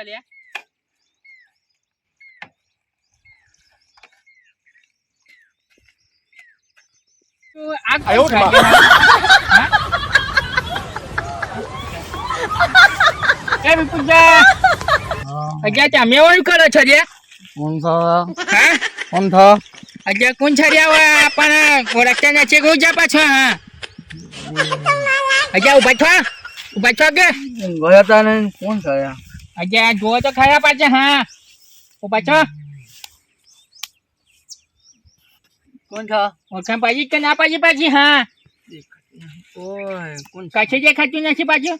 છે આ કોણ છે? હા? એ વિપુલભાઈ, અલ્યા તમે શું કરો છો રે કોણ છો હા કોણ છો અલ્યા કોણ છે રે હવે પણ ઓળખતા નથી કોણ છે પાછો હા અલ્યા ઊભા છો ઊભા છો કે ગયા તા ને કોણ છે અલ્યા જુઓ તો ખરા પાછા હા. ઓ પાછો. કોણ છો? ઓળખાણ પાછી કે ના પાછી પાછી હા. ઓય કોણ કશે દેખાતું નથી પાછું?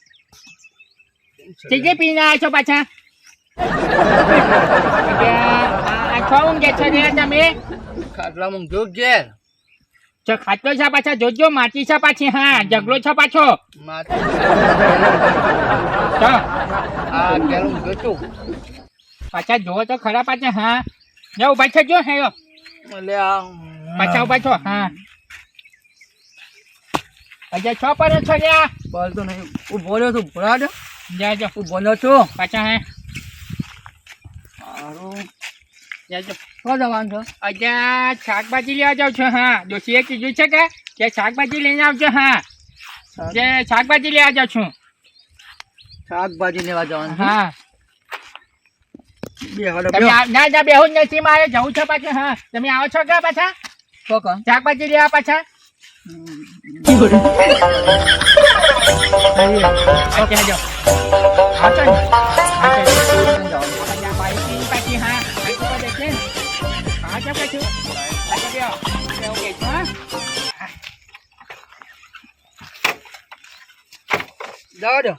જે પીને આવ્યા છો પાછા. આ છો ઊંઘે છો તમે? ખાટલામાં જો ઘેર જો ખાતો છે પાછા જોજો માટી છે પાછી હા જગલો છે પાછો. પાછા જોવો તો ખરા પાછા હા. જો ઊભા છે જો હે. પાછા ઊભા છો હા. અજા છો પર છો લ્યા? બોલતો નહીં હું બોલ્યો છું ભરાડ જાય જા હું ઊભો છું. પાછા હે. સારું શું જવાનું છે શાકભાજી લેવા જાઉં છું હા. ડોશીએ કીધું છે કે કે શાકભાજી લઈને આવજો હા. જે શાકભાજી લેવા જાવ છું. શાકભાજી લેવા જવાનું હા. ના ના બેહું જ નથી મારે જવું છે પાછું હા. તમે આવો છો કે પાછા? શાકભાજી લેવા પાછા? જવા દો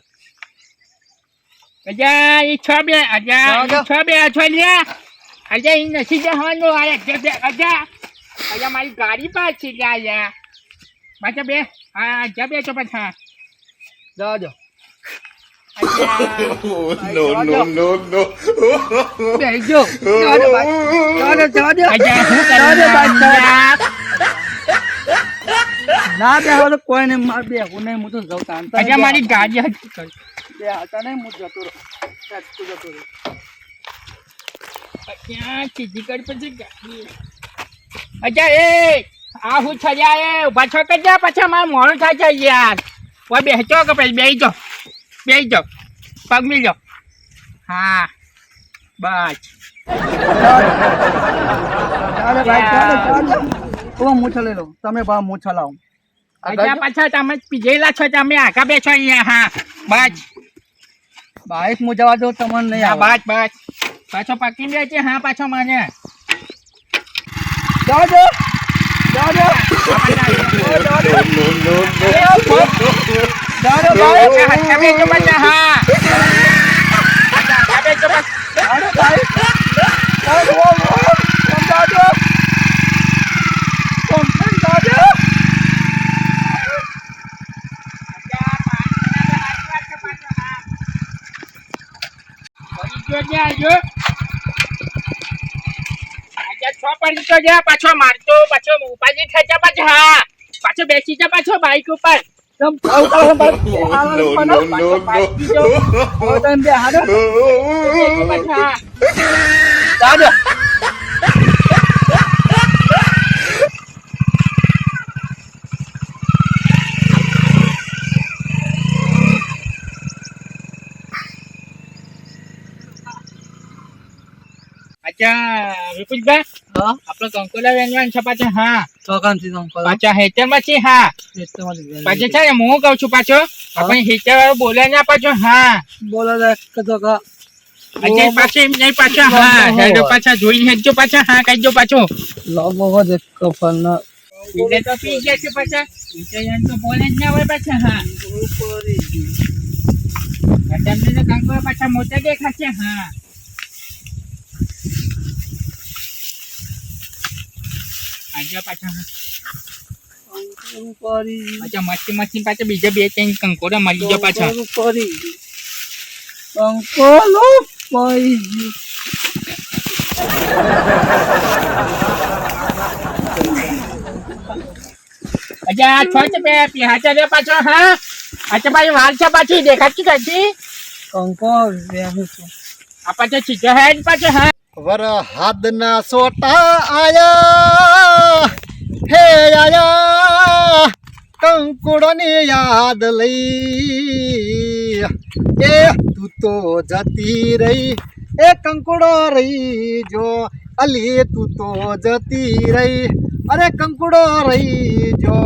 અલ્યા, ઈ છ બે જાઓ. છ બે છો લ્યા. અલ્યા ઈ નથી જવાનું. અરે જે બે અલ્યા અલ્યા મારી ગાડી પાછી લ્યા પાછા બે. હા જા બે છો પાછા. જવા દો અલ્યા Oh, no, no, no, no. બેસજો. જવા દો ભાઈ જવા દો જવા દો અલ્યા શું જવા દો ભાઈ, કરું જવા દો. લ્યા? ના બે હવે કોઈ નહીં માર બે હું નહીં હું તો જઉં તાન અલ્યા મારી ગાડી હતી બે હતા નહીં હું જતો રહો. તું જતો રહો. ક્યાં કીધી કરી પછી ગાડી અલ્યા એ આ હું છર્યા એ ઊભા છો કે જા પાછા? મારે મોડું થાય છે યાર કોઈ બેસજો કે પછી બેસી જાઓ. બેસી જાઓ. પગ મિલજો હા. બસ. તમે ભાઈ મૂછા લઈ લો. તમે ભાવ મૂછા લાવો. અચ્છા પાછા તમે પીજેલા છો તમે આગા બેઠો અહીંયા હા. બસ બાઈક હું જવા દઉં તમને નહીં હા બસ બસ પાછો પકડી દે છે હા પાછો મને. ભાઈ આગા બેઠો પાછા હા આગા બેઠો પાછા જવા દો ભાઈ જવા દો, ઓ, ઓ, તમે જવા દો તમે જવા દો પાછો મારતો પાછો ઉપાજી ખેંચા પાછો હા પાછો બેસી જા પાછો બાઈક ઉપર. તમે ભાવ કરો ભાઈ Oh, no, no, no, હવે તમે બે હાલો પાછો હા જવા દો અચ્છા વિપુલભાઈ હા. આપણો કંકોલા વેનવાન છે પાછા હા. ચોકાનથી તમે કરો પાછા હેતરમાં છે હા પાછો છે. ને હું કહું છું પાછો આપણે હેતર વાળો બોલે ના પાછો હા. બોલો કતો કા અજય પાછો એમ નહીં પાછા હા. હેડો પાછા જોઈને હેડજો પાછા હા કહીજો પાછો. લોગો વધે કફલ ના એટલે તો પી ગયા છે પાછા. એમ તો બોલે જ ના હોય પાછા હા. તમને તો કંકોલા પાછા મોટા દેખાશે હા. આજે પાછા. હા કરી પાછા મસ્તી મસ્તી પાછા બીજા બે ત્રણ કંકોડા મરી ગયા પાછા. કરી કંકોલો પઈ અચ્છા છ છે બે હાચા રે પાછો હા? અચ્છા પાછી વાલ છે પાછી દેખાતી નથી કંકો વેહું છું. આ ચીજે હે પાછે, હા. વરહાદના સોટા આયા, હે આયા, કંકુડોની યાદ લઈ. એ તું તો જતી રહી, એ કંકુડો રહી જો અલી તું તો જતી રહી, અરે કંકુડો રહી જો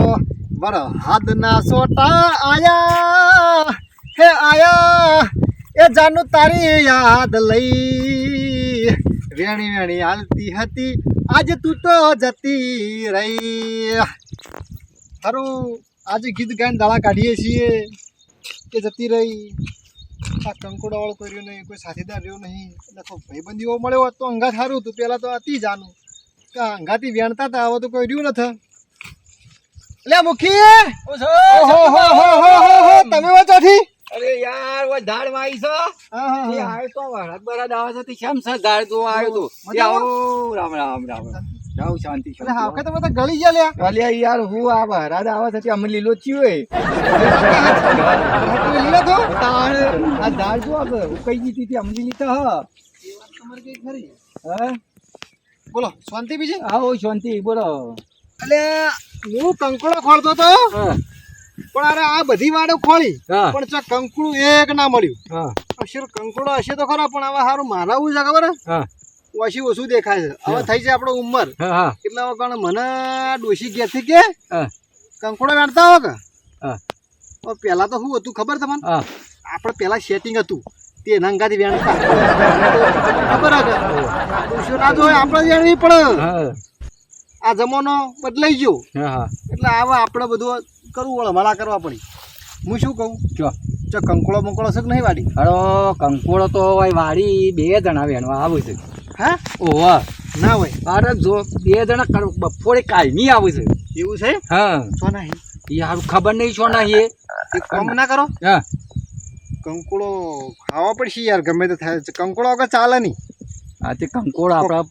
વરહાદના સોટા આયા, હે આયા એ જાનું તારી યાદ લઈ. વેણી વેણી હાલતી હતી આજે તું તો જતી રહી. સારું આજે ગીત ગાઈને દાળા કાઢીએ છીએ કે જતી રહી. આ કંકોડા વાળો કોઈ રહ્યો નહીં કોઈ સાથીદાર રહ્યો નહીં. એટલે તો ભાઈબંધીઓ મળ્યો હોત તો અંગાત સારું હતું પહેલાં તો હતી જાનું. કે અંગાથી વેણતા હતા હવે તો કોઈ રહ્યું નથી એટલે મુખી! ઓહો હો હો હો હો હો તમે વાંચોથી અરે યાર ઓ ઝાડમાં છો? હા હા એ આયો તો વરસાદ બરાદ આવે છે તે શેમ છે ઝાડ તો આવ્યો તો? આવો રામ રામ રામ. જાવ શાંતિ એટલે હા કે તમે તો ગળી ગયા લ્યા. અલ્યા યાર હું આ વરસાદ આવે છે અમે લીલો ચીયો તમે લીલો તો આ ઝાડ જો આ ઉકાઈ ગઈ હતી અમે લીલી તો હા. તમારે કઈ ખરી હા? બોલો શાંતિ બીજી? આવો શાંતિ બોલો. એટલે હું કંકોડો ખોળતો તો. હા. પણ અરે આ બધી વાડો ખોળી પણ ચા કંકુડું એક ના મળ્યું. હા. અક્ષર કંકુડો હશે તો ખરા પણ હવે સારું મારા છે ખબર હા. ઓછી ઓછું દેખાય છે. હવે થઈ છે આપણો ઉંમર. એટલે હવે કારણ મને ડોશી ઘેરથી કે કંકુડો વેણતા હો કે? હા. હવે તો શું હતું ખબર તમને? આપણે પેલા સેટિંગ હતું. તે નંગાથી વેણતા ખબર હે ડોશીઓ ના જોઈએ આપણે વેણવી પડે. આ જમાનો બદલાઈ ગયો. એટલે આવા આપણે બધું કરવું પડે ભલા કરવા પડી. હું શું કહું? ચો જો કંકોળો મંકોળો છે કે નહીં વાડી? અરે કંકોળો તો હોય વાડી બે જણા વેણવા આવે છે. હા? ઓવા ના હોય. અરે જો બે જણા બપોરે કાયમી આવે છે. એવું છે? હા. છો નહીં. યાર ખબર નહીં છો ના એ કામ ના કરો. હા. કંકોળો ખાવા પડશે યાર ગમે તે થાય. કંકોળો વગર ચાલે નહીં. આ તે કંકોળો આપણા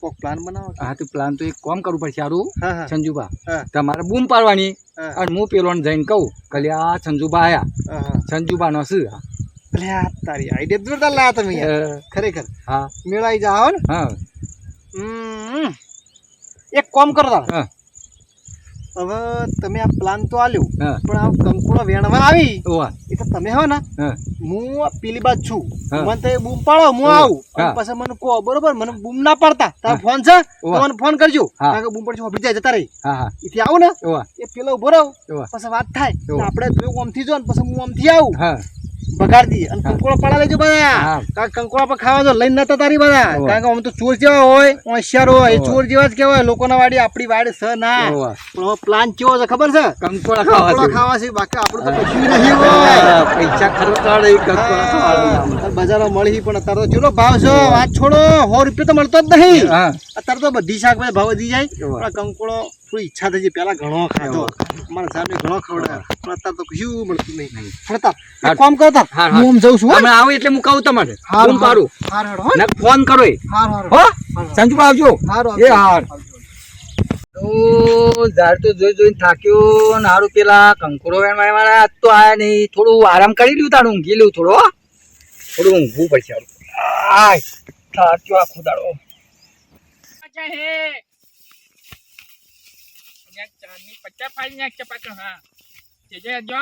કોક પ્લાન બનાવો હા તો પ્લાન તો એક કોમ કરવું પડશે સારું સંજુબા તમારે બૂમ પાડવાની અને હું પેલો જઈને કહું કે આ સંજુબા આયા. હા નો સંજુબાનો શું? તારી આઈડિયા જોરદાર લાયા તમે ખરેખર. હા. મેળાઈ જાઓ ને. હા. એક કોમ કરો હા. હવે તમે આ પ્લાન તો આલ્યો પણ આ કંકુડો વેણવા આવી. એટલે તમે હો ને હું. પેલી બાજુ છું. મને તો બૂમ પાડો હું આવું. પછી મને કહો બરોબર મને બૂમ ના પાડતા. તારો ફોન છે મને ફોન કરજો. કારણ કે બૂમ પડશે ઓફિસ જાય જતા રહી. એથી આવું ને એ પેલો ઊભો રહો પછી વાત થાય. આપણે તું ઓમથી જો ને પછી હું ઓમથી આવું. બગાડ અને કંકોળો પડા લેજો બધા. કારણ કંકોળા પર ખાવા તો લઈને નતા તારી બધા. કારણ કે આમ તો ચોર જેવા હોય હોશિયાર હોય. એ ચોર જેવા જ કહેવાય. લોકોના વાડી આપણી વાડી છે ના. પણ પ્લાન કેવો છે ખબર છે? ખાવા કંકોળા. ખાવા છે. બાકી આપણું તો કશું નહીં હોય. પૈસા ખર્ચા નહીં ખાવા બજારમાં મળી પણ અત્યારે તો ચલો ભાવ છો. વાત છોડો. સો રૂપિયા તો મળતો જ નહીં. અત્યારે તો બધી શાકભાજી ભાવ વધી જાય. કંકોળો થોડી ઈચ્છા થઈ છે પેલા ઘણો ખાધો. મારા સાહેબ ઘણો ખવડાવ્યો. પણ અત્યારે તો કશું મળતું નહીં. ફરતા. કામ કરો તાર હા, આમ જઉં છું. હમણાં આવું એટલે હું કહું તમારે. ફોન પાડું હાર. હાર હો. ને? ફોન કરો એ. હાર હાર. હો? સંજુ આવજો. એ હાર. તો ઝાડ તો જોઈ જોઈને થાક્યો ને હારું પેલા કંકુરો વેણવા મારા આજ તો આયા નહીં. થોડું આરામ કરી લ્યું તારું ઊંઘી લ્યું થોડો થોડું ઊંઘવું પડશે હારું. આય થાક્યો આખો દાડો. હે. પચાસ ફાડી નાખશે પાછો હા. જેજે જો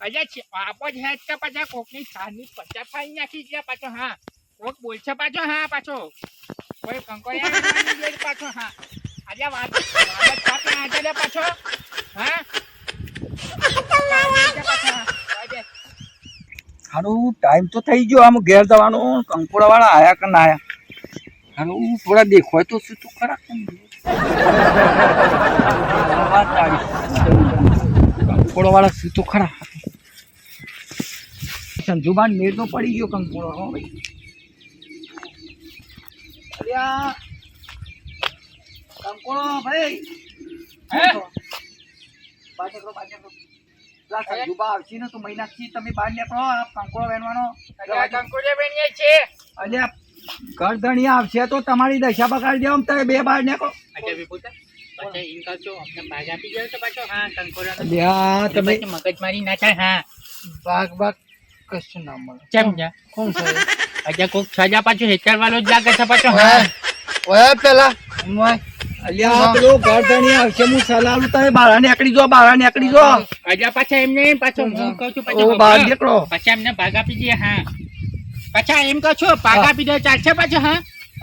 અજા છે આપો જ હેડ કે પાછા કોકની ચારની પચાસ ફાડી નાખી છે પાછો હા. કોક બોલશે પાછો હા પાછો. કોઈ કંકોયા પાછો હા. આજે વાત વાત આજે પાછો હા. હારું ટાઈમ તો થઈ ગયો આમ ઘેર જવાનો કંકોડા વાળા આયા કે ના આયા? હારું થોડા દેખો તો શું તું ખરા? કંકોડો વાળા તો ખરા. સંજુબાન મેળ તો પડી ગયો કંકોડો હો ભાઈ. કંકોળો ભાઈ? પાછળ પાછળ સંજુબા આવશે ને તો મહિનાથી તમે બહાર નીકળો આ કંકોડો વેણવાનો અજા કંકોડિયા બેણીએ છે અલ્યા કરધણીયા આવશે તો તમારી દશા બગાડી દેવા તમે બે બાર ને વિપુતા પાછા ઈન કરશો અમને ભાગ આપી ગયો તો પાછો? હા કંકોડિયા અલ્યા તમે મગજ મારી ના થાય હા. બાગ બાગ કશું ના મળે. કેમ છે કોણ છે? કોક સજા પાછું હેતર વાળો જ લાગે છે પાછો હા. ઓય પેલા. અલ્યા પેલું ગરદણી આવશે હું સલાલું તમે બહાર નીકળી જો બહાર નીકળી જો અજા પાછા એમને એમ પાછો હું કહું છું પાછો બહાર નીકળો. પછી એમને ભાગ આપી દઈએ હા. પાછા એમ કહો છો પાગા પીધો આપી ચાલશે પાછો હા?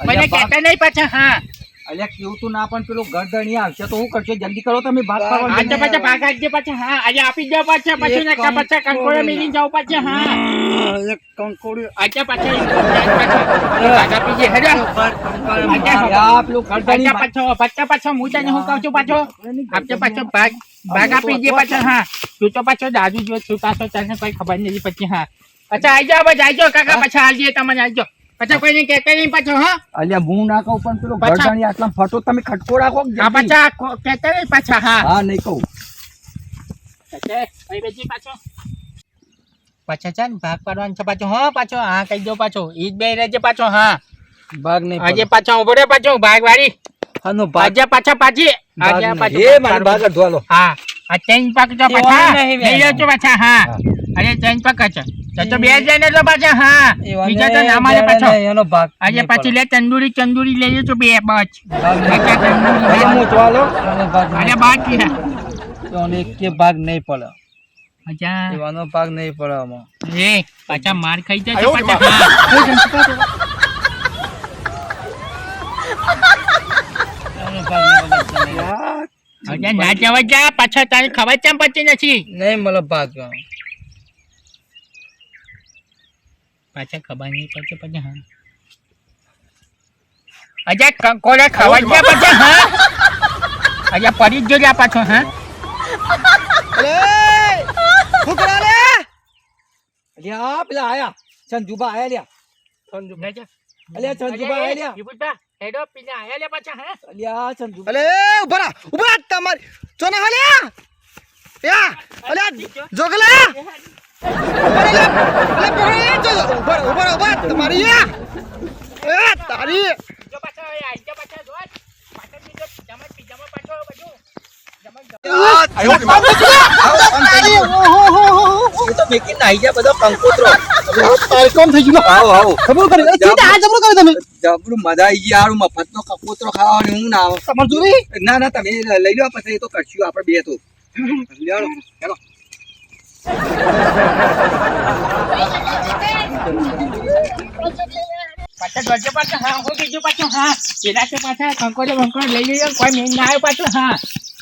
મને કહેતા નહીં પાછા હા. અલ્યા કેવું તું ના પણ પેલું ગરદણી આવશે તો હું કરશો? જલ્દી કરો તમે ભાગ પાડવા આજે પાછા ભાગ આજે પાછા હા. આજે આપી દો પાછા પછી ને કા પાછા કંકોડો મેલી જાવ પાછા હા. એક કંકોડી આજે પાછા ભાગ આપી દઈએ હેડો. અલ્યા પેલું ગરદણી પાછા પાછો પાછા હું તને હું કહું છું પાછો? આપજે પાછો ભાગ ભાગ આપી પાછો હા. તું તો પાછો દાદુ જો છું પાછો તને કોઈ ખબર નથી પછી હા. અચ્છા આઈ જાઓ બસ આઈ કાકા પાછા આવજે તમને આઈ જાઓ. પાછા કોઈને કહેતા નહીં પાછો હા? અલ્યા હું ના કહું પણ પેલું પાછા- આટલા ફટો તમે ખટકો રાખો પાછા કો- પાછા હા. હા નહીં કહું. પાછા બેજી પાછો. પાછા છે ને ભાગ પાડવાનો છે પાછો હા પાછો હા કહી દો પાછો. ઈ જ બે રહેજે પાછો હા. ભાગ નહીં આજે પાછો ઊભો રે પાછો ભાગ વાળી આનો ભાગ. આજે પાછા પાછી. ભાગ આજે નહીં. એ ભાગ ભાગ અડધો હા. આ ચેન્જ પાક પાછા. નહીં, હા. અરે તો બે જણ તો પાછા હા બીજા તો ના મારે પાછો. એનો ભાગ આજે પછી લે તંદુરી તંદુરી લઈ લો બે બચ. ભાગ નહીં અરે. બાકી ભાગ પડે. અચ્છા. એવાનો ભાગ નહીં પડે આમાં. એ પાછા માર ખાઈ જશે પાછા. હા. એનો ભાગ નહીં ના જવા જા પાછા તારે ખબર ચમ પડતી નથી. નહીં મળે ભાગ પાછા ખબર નહીં પડશે પછી હા. અજા કંકોડા ખબર છે પછી હા. અજા પડી જ જો પાછો હા. અલ્યા પેલા આયા સંજુબા આયા લ્યા. અલ્યા સંજુબા આયા લ્યા. વિભૂતા હેડો પીને આયા લે પાછા હા. અલ્યા સંજુબા અલે ઊભા રહો, ઊભા ચોના હાલ્યા યા અલ્યા જોગલા જો તમારી એ તારી જો પાછા આઈ જા પાછા જો પાછા બીજો જમા પીજામાં પાછો બધું ના ના ના તમે લઈ લો પછી તો કરશું આપણે બે તો ચાલો પાછા પાછા, હા, હું કીધું પાછું, હા. પેલા તો પાછા કંકોડો બંકોડો લઈ લેજો કોઈ મેં ના આવ્યો પાછું, હા.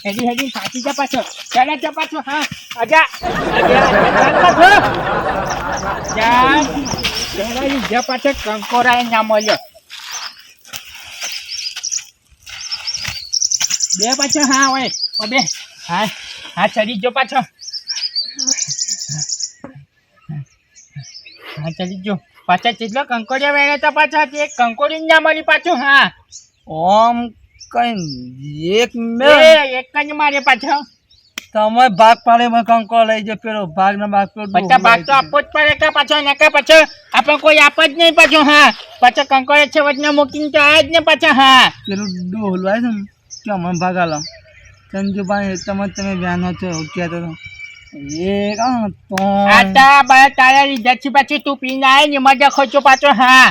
હેડી હેડી, સાચી જા પાછો. ચાલે જા પાછો, હા. અજા. પાછો જા. પાછો કંકોડા ના મળ્યો. બે પાછો, હા હોય બે. હા હા, ચડી જો પાછો. હા ચડી જો પાછા કેટલો કંકોડિયા વેણ્યા તો પાછા એક કંકોડી ના મળી પાછું હા. ઓમ કઈ એક મે એક જ મારે પાછો. તમે ભાગ પાડે મને કંકો લઈ જાય પેલો ભાગ ના ભાગ પેલો બધા ભાગ તો આપવો જ પડે કે પાછો ને કે પાછો આપણે કોઈ આપ જ નહીં પાછો હા. પાછો કંકો છે વચને મૂકીને તો આયા જ ને પાછા હા. પેલું ડોલ છે ને કે મને ભાગ આલો. ચંદુભાઈ તમે તમે વ્યાનો છો કહેતો હતો. એ કાં તો આ તા બા તારા લીધા છે પાછું તું પીને આય ને મજા ખોચો પાછો હા.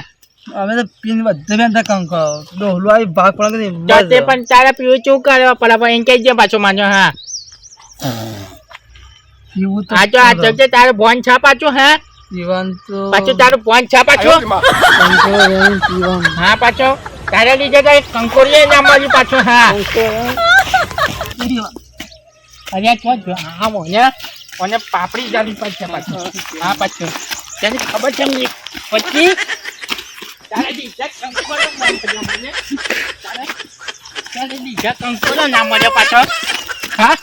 હવે તો પીન બધે બેન કંકો ડોહલો આવી ભાગ પડે કે તે પણ તારા પીવું ચૂક કરવા પડે પણ એમ કહેજે પાછો માનો હા. પીવું તો આ તો આ જજે તારે ભોન છા પાછું હા. પીવાનું તો પાછું તારું ભોન છા પાછું. કંકો રહીને પીવાનું. હા પાછો. તારા લીધે તો ના મળ્યું પાછું હા. અરે તો જો હા મોને મને પાપડી જાળી પડશે પાછું. હા. પાછું. તેને ખબર છે મને પછી? તારા બીજા કંકોડો ના મને. તારા તારા કંકોડો ના મળ્યો પાછો. હા?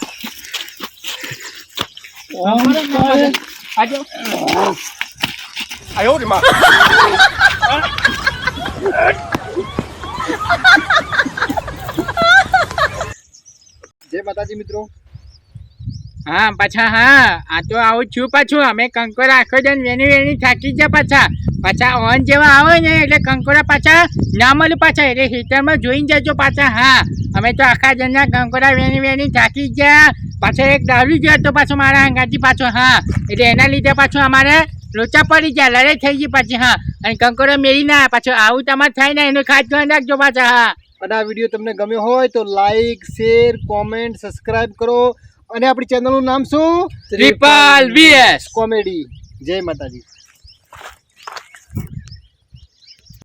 કંકોડો ના મળ્યો. આજો જય માતાજી મિત્રો હા, પાછા, હા. આ તો આવું છું પાછું. અમે કંકોરા આખો દન વેની વેની થાકી ગયા પાછા. પાછા ઓન જેવા આવે ને, એટલે કંકોરા પાછા ના મળે પાછા. એટલે હીટરમાં જોઈને જજો પાછા, હા. અમે તો આખા જણના કંકોરા વેની વેની થાકી ગયા. પાછા એક દારૂ ગયો તો પાછો મારા અંગાથી પાછો, હા. એટલે એના લીધે પાછું અમારે લોચા પડી ગયા, લડાઈ થઈ ગઈ પાછી, હા. અને કંકોરા મેરી ના, પાછો આવું તમારે થાય ને, એનું ખાસ ધ્યાન રાખજો પાછા, હા. અને આ વીડિયો તમને ગમ્યો હોય તો લાઈક શેર કોમેન્ટ સબસ્ક્રાઈબ કરો. અને આપણી ચેનલનું નામ શું? ત્રિપાલ વીએસ કોમેડી જય માતાજી.